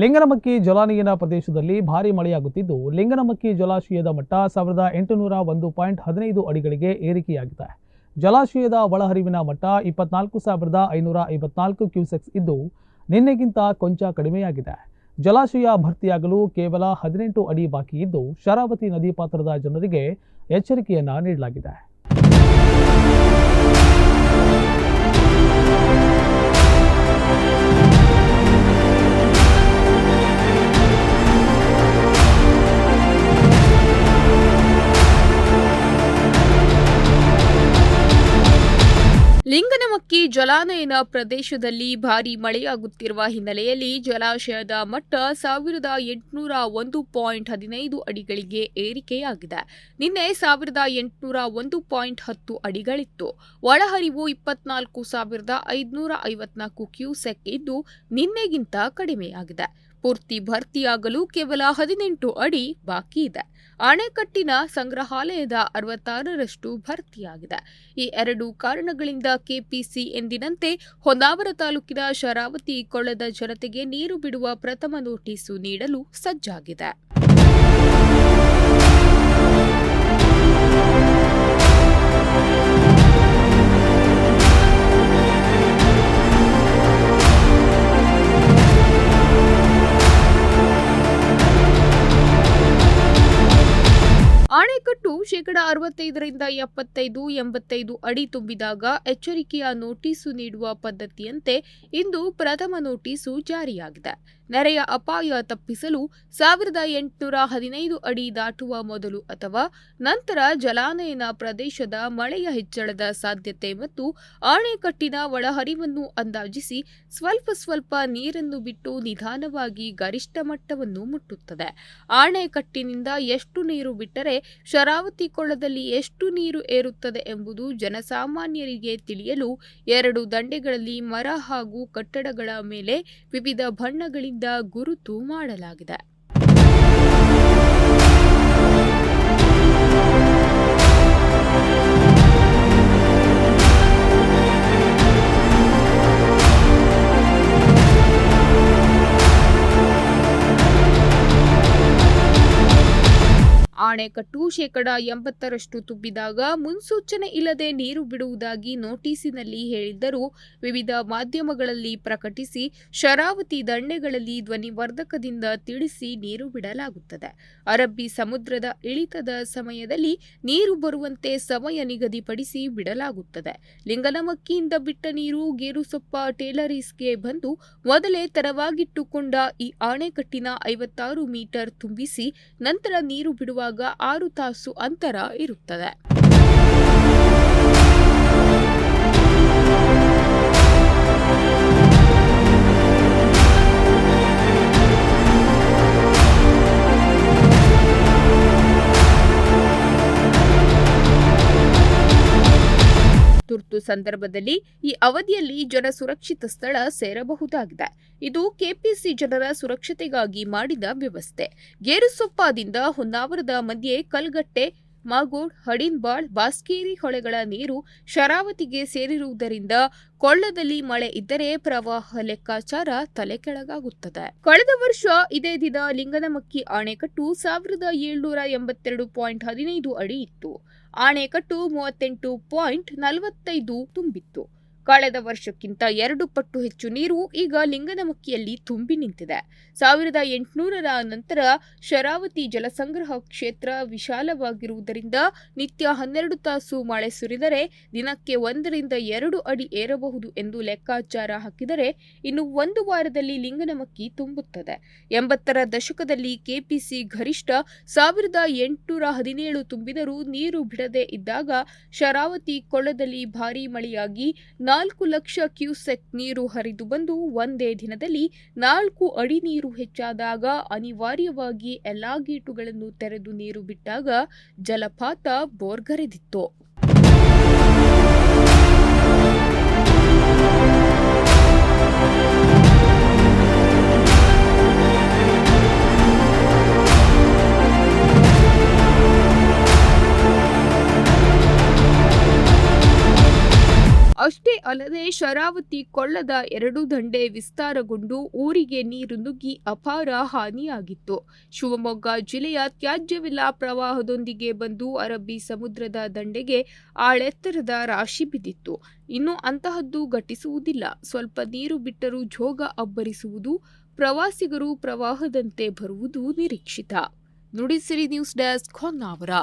ಲಿಂಗನಮಕ್ಕಿ ಜಲಾನಯನ ಪ್ರದೇಶದಲ್ಲಿ ಭಾರಿ ಮಳೆಯಾಗುತ್ತಿದ್ದು, ಲಿಂಗನಮಕ್ಕಿ ಜಲಾಶಯದ ಮಟ್ಟ ಸಾವಿರದ ಎಂಟುನೂರ ಒಂದು ಪಾಯಿಂಟ್ ಹದಿನೈದು ಅಡಿಗಳಿಗೆ ಏರಿಕೆಯಾಗಿದೆ. ಜಲಾಶಯದ ಒಳಹರಿವಿನ ಮಟ್ಟ ಇಪ್ಪತ್ನಾಲ್ಕು ಸಾವಿರದ ಐನೂರ ಐವತ್ನಾಲ್ಕು ಕ್ಯೂಸೆಕ್ಸ್ ಇದ್ದು, ನಿನ್ನೆಗಿಂತ ಕೊಂಚ ಕಡಿಮೆಯಾಗಿದೆ. ಜಲಾಶಯ ಭರ್ತಿಯಾಗಲು ಕೇವಲ ಹದಿನೆಂಟು ಅಡಿ ಬಾಕಿ ಇದ್ದು, ಶರಾವತಿ ನದಿ ಪಾತ್ರದ ಜನರಿಗೆ ಎಚ್ಚರಿಕೆಯನ್ನು ನೀಡಲಾಗಿದೆ. ಲಿಂಗನಮಕ್ಕಿ ಜಲಾನಯನ ಪ್ರದೇಶದಲ್ಲಿ ಭಾರೀ ಮಳೆಯಾಗುತ್ತಿರುವ ಹಿನ್ನೆಲೆಯಲ್ಲಿ ಜಲಾಶಯದ ಮಟ್ಟ ಸಾವಿರದ ಎಂಟುನೂರ ಒಂದು ಪಾಯಿಂಟ್ ಹದಿನೈದು ಅಡಿಗಳಿಗೆ ಏರಿಕೆಯಾಗಿದೆ. ನಿನ್ನೆ ಸಾವಿರದ ಎಂಟುನೂರ ಒಂದು ಪಾಯಿಂಟ್ ಹತ್ತು ಅಡಿಗಳಿತ್ತು. ಒಳಹರಿವು ಇಪ್ಪತ್ನಾಲ್ಕು ಸಾವಿರದ ಐದುನೂರ ಐವತ್ನಾಲ್ಕು ಕ್ಯೂಸೆಕ್ ಇದ್ದು, ನಿನ್ನೆಗಿಂತ ಕಡಿಮೆಯಾಗಿದೆ. ಪೂರ್ತಿ ಭರ್ತಿಯಾಗಲು ಕೇವಲ ಹದಿನೆಂಟು ಅಡಿ ಬಾಕಿ ಇದೆ. ಅಣೆಕಟ್ಟಿನ ಸಂಗ್ರಹಾಲಯದ ಅರವತ್ತಾರರಷ್ಟು ಭರ್ತಿಯಾಗಿದೆ. ಈ ಎರಡು ಕಾರಣಗಳಿಂದ ಕೆಪಿಸಿ ಎಂದಿನಂತೆ ಹೊನ್ನಾವರ ತಾಲೂಕಿನ ಶರಾವತಿ ಕೊಳ್ಳದ ಜನತೆಗೆ ನೀರು ಬಿಡುವ ಪ್ರಥಮ ನೋಟಿಸು ನೀಡಲು ಸಜ್ಜಾಗಿದೆ. ಶೇಕಡ ಅರವತ್ತೈದರಿಂದ ಎಪ್ಪತ್ತೈದು ಎಂಬತ್ತೈದು ಅಡಿ ತುಂಬಿದಾಗ ಎಚ್ಚರಿಕೆಯ ನೋಟಿಸು ನೀಡುವ ಪದ್ಧತಿಯಂತೆ ಇಂದು ಪ್ರಥಮ ನೋಟಿಸು ಜಾರಿಯಾಗಿದೆ. ನೆರೆಯ ಅಪಾಯ ತಪ್ಪಿಸಲು ಸಾವಿರದ ಎಂಟುನೂರ ಹದಿನೈದು ಅಡಿ ದಾಟುವ ಮೊದಲು ಅಥವಾ ನಂತರ ಜಲಾನಯನ ಪ್ರದೇಶದ ಮಳೆಯ ಹೆಚ್ಚಳದ ಸಾಧ್ಯತೆ ಮತ್ತು ಆಣೆಕಟ್ಟಿನ ಒಳಹರಿವನ್ನು ಅಂದಾಜಿಸಿ ಸ್ವಲ್ಪ ಸ್ವಲ್ಪ ನೀರನ್ನು ಬಿಟ್ಟು ನಿಧಾನವಾಗಿ ಗರಿಷ್ಠ ಮಟ್ಟವನ್ನು ಮುಟ್ಟುತ್ತದೆ. ಆಣೆಕಟ್ಟಿನಿಂದ ಎಷ್ಟು ನೀರು ಬಿಟ್ಟರೆ ಶರಾವತಿ ಕೊಳದಲ್ಲಿ ಎಷ್ಟು ನೀರು ಏರುತ್ತದೆ ಎಂಬುದು ಜನಸಾಮಾನ್ಯರಿಗೆ ತಿಳಿಯಲು ಎರಡು ದಂಡೆಗಳಲ್ಲಿ ಮರ ಹಾಗೂ ಕಟ್ಟಡಗಳ ಮೇಲೆ ವಿವಿಧ ಬಣ್ಣಗಳಿಂದ ಗುರುತು ಮಾಡಲಾಗಿದೆ. ಅಣೆಕಟ್ಟು ಶೇಕಡ ಎಂಬತ್ತರಷ್ಟು ತುಂಬಿದಾಗ ಮುನ್ಸೂಚನೆ ಇಲ್ಲದೆ ನೀರು ಬಿಡುವುದಾಗಿ ನೋಟಿಸಿನಲ್ಲಿ ಹೇಳಿದ್ದರೂ ವಿವಿಧ ಮಾಧ್ಯಮಗಳಲ್ಲಿ ಪ್ರಕಟಿಸಿ ಶರಾವತಿ ದಂಡೆಗಳಲ್ಲಿ ಧ್ವನಿವರ್ಧಕದಿಂದ ತಿಳಿಸಿ ನೀರು ಬಿಡಲಾಗುತ್ತದೆ. ಅರಬ್ಬಿ ಸಮುದ್ರದ ಇಳಿತದ ಸಮಯದಲ್ಲಿ ನೀರು ಬರುವಂತೆ ಸಮಯ ನಿಗದಿಪಡಿಸಿ ಬಿಡಲಾಗುತ್ತದೆ. ಲಿಂಗನಮಕ್ಕಿಯಿಂದ ಬಿಟ್ಟ ನೀರು ಗೇರುಸೊಪ್ಪ ಟೇಲರೀಸ್ಗೆ ಬಂದು ಮೊದಲೇ ತರವಾಗಿಟ್ಟುಕೊಂಡ ಈ ಅಣೆಕಟ್ಟಿನ ಐವತ್ತಾರು ಮೀಟರ್ ತುಂಬಿಸಿ ನಂತರ ನೀರು ಬಿಡುವಾಗ ಆರು ತಾಸು ಅಂತರ ಇರುತ್ತದೆ. ತುರ್ತು ಸಂದರ್ಭದಲ್ಲಿ ಈ ಅವಧಿಯಲ್ಲಿ ಜನ ಸುರಕ್ಷಿತ ಸ್ಥಳ ಸೇರಬಹುದಾಗಿದೆ. ಇದು ಕೆಪಿಸಿ ಜನರ ಸುರಕ್ಷತೆಗಾಗಿ ಮಾಡಿದ ವ್ಯವಸ್ಥೆ. ಗೇರುಸೊಪ್ಪಾದಿಂದ ಹೊನ್ನಾವರದ ಮಧ್ಯೆ ಕಲ್ಗಟ್ಟೆ ಮಾಗೋಡ್ ಹಡಿನ್ಬಾಳ್ ಬಾಸ್ಕೇರಿ ಹೊಳೆಗಳ ನೀರು ಶರಾವತಿಗೆ ಸೇರಿರುವುದರಿಂದ ಕೊಳ್ಳದಲ್ಲಿ ಮಳೆ ಇದ್ದರೆ ಪ್ರವಾಹ ಲೆಕ್ಕಾಚಾರ ತಲೆ ಕೆಳಗಾಗುತ್ತದೆ ಕಳೆದ ವರ್ಷ ಇದೇ ದಿನ ಲಿಂಗನಮಕ್ಕಿ ಅಣೆಕಟ್ಟು ಸಾವಿರದ ಏಳ್ನೂರ ಎಂಬತ್ತೆರಡು ಪಾಯಿಂಟ್ ಹದಿನೈದು ಅಡಿ ಇತ್ತು. ಅಣೆಕಟ್ಟು ಮೂವತ್ತೆಂಟು ಪಾಯಿಂಟ್ ನಲವತ್ತೈದು ತುಂಬಿತ್ತು. ಕಳೆದ ವರ್ಷಕ್ಕಿಂತ ಎರಡು ಪಟ್ಟು ಹೆಚ್ಚು ನೀರು ಈಗ ಲಿಂಗನಮಕ್ಕಿಯಲ್ಲಿ ತುಂಬಿ ನಿಂತಿದೆ. ಸಾವಿರದ ಎಂಟುನೂರರ ನಂತರ ಶರಾವತಿ ಜಲಸಂಗ್ರಹ ಕ್ಷೇತ್ರ ವಿಶಾಲವಾಗಿರುವುದರಿಂದ ನಿತ್ಯ ಹನ್ನೆರಡು ತಾಸು ಮಳೆ ಸುರಿದರೆ ದಿನಕ್ಕೆ ಒಂದರಿಂದ ಎರಡು ಅಡಿ ಏರಬಹುದು ಎಂದು ಲೆಕ್ಕಾಚಾರ ಹಾಕಿದರೆ ಇನ್ನು ಒಂದು ವಾರದಲ್ಲಿ ಲಿಂಗನಮಕ್ಕಿ ತುಂಬುತ್ತದೆ. ಎಂಬತ್ತರ ದಶಕದಲ್ಲಿ ಕೆಪಿಸಿ ಗರಿಷ್ಠ ಸಾವಿರದ ಎಂಟುನೂರ ಹದಿನೇಳು ತುಂಬಿದರೂ ನೀರು ಬಿಡದೆ ಇದ್ದಾಗ ಶರಾವತಿ ಕೊಳ್ಳದಲ್ಲಿ ಭಾರೀ ಮಳೆಯಾಗಿ ನಾಲ್ಕು ಲಕ್ಷ ಕ್ಯೂಸೆಕ್ ನೀರು ಹರಿದು ಬಂದು ಒಂದೇ ದಿನದಲ್ಲಿ ನಾಲ್ಕು ಅಡಿ ನೀರು ಹೆಚ್ಚಾದಾಗ ಅನಿವಾರ್ಯವಾಗಿ ಎಲ್ಲಾ ಗೇಟುಗಳನ್ನು ತೆರೆದು ನೀರು ಬಿಟ್ಟಾಗ ಜಲಪಾತ ಬೋರ್ಗರೆದಿತ್ತು. ಅಲ್ಲದೆ ಶರಾವತಿ ಕೊಳ್ಳದ ಎರಡು ದಂಡೆ ವಿಸ್ತಾರಗೊಂಡು ಊರಿಗೆ ನೀರು ನುಗ್ಗಿ ಅಪಾರ ಹಾನಿಯಾಗಿತ್ತು. ಶಿವಮೊಗ್ಗ ಜಿಲ್ಲೆಯ ತ್ಯಾಜ್ಯವಿಲ್ಲ ಪ್ರವಾಹದೊಂದಿಗೆ ಬಂದು ಅರಬ್ಬಿ ಸಮುದ್ರದ ದಂಡೆಗೆ ಆಳೆತ್ತರದ ರಾಶಿ ಬಿದ್ದಿತ್ತು. ಇನ್ನು ಅಂತಹದ್ದು ಘಟಿಸುವುದಿಲ್ಲ. ಸ್ವಲ್ಪ ನೀರು ಬಿಟ್ಟರೂ ಜೋಗ ಅಬ್ಬರಿಸುವುದು, ಪ್ರವಾಸಿಗರು ಪ್ರವಾಹದಂತೆ ಬರುವುದು ನಿರೀಕ್ಷಿತ. Nudisiri news desk Honnavar.